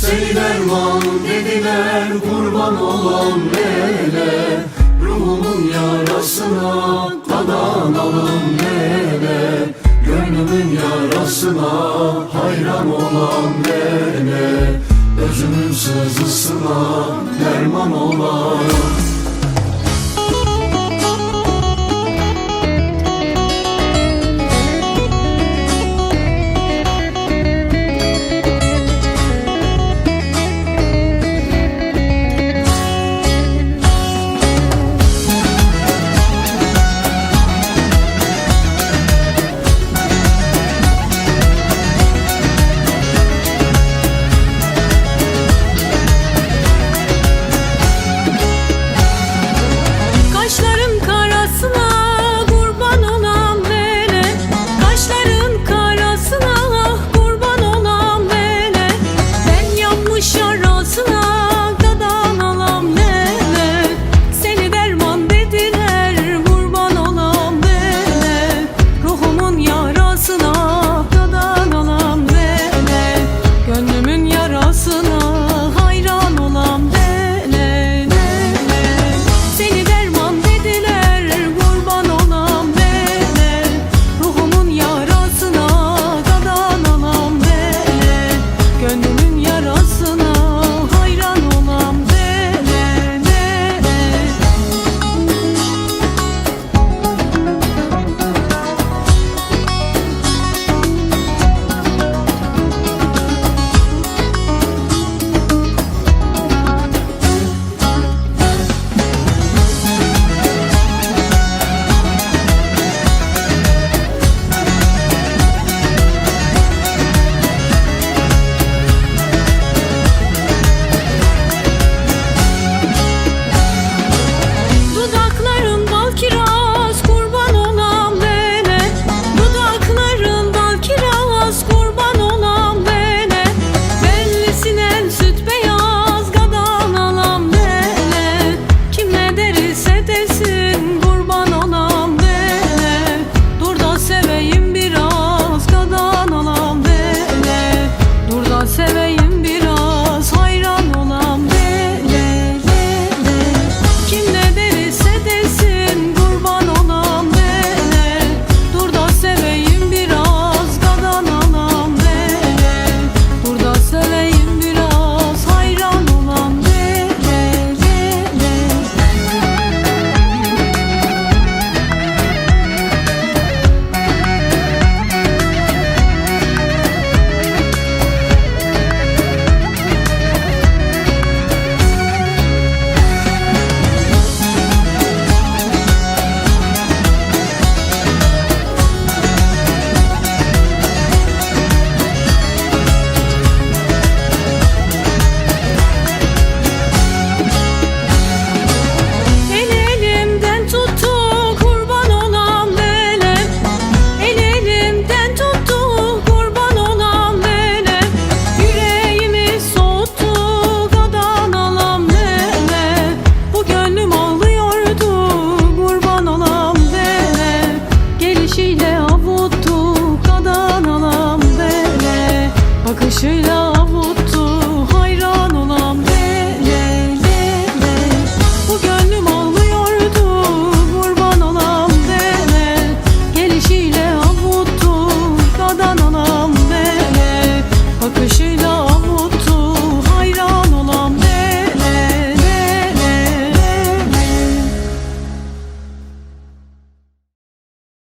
Seni derman dediler kurban olan nele Ruhumun yarasına kadanalım nele Gönlümün yarasına hayran olan nele Özümün sızısına derman olan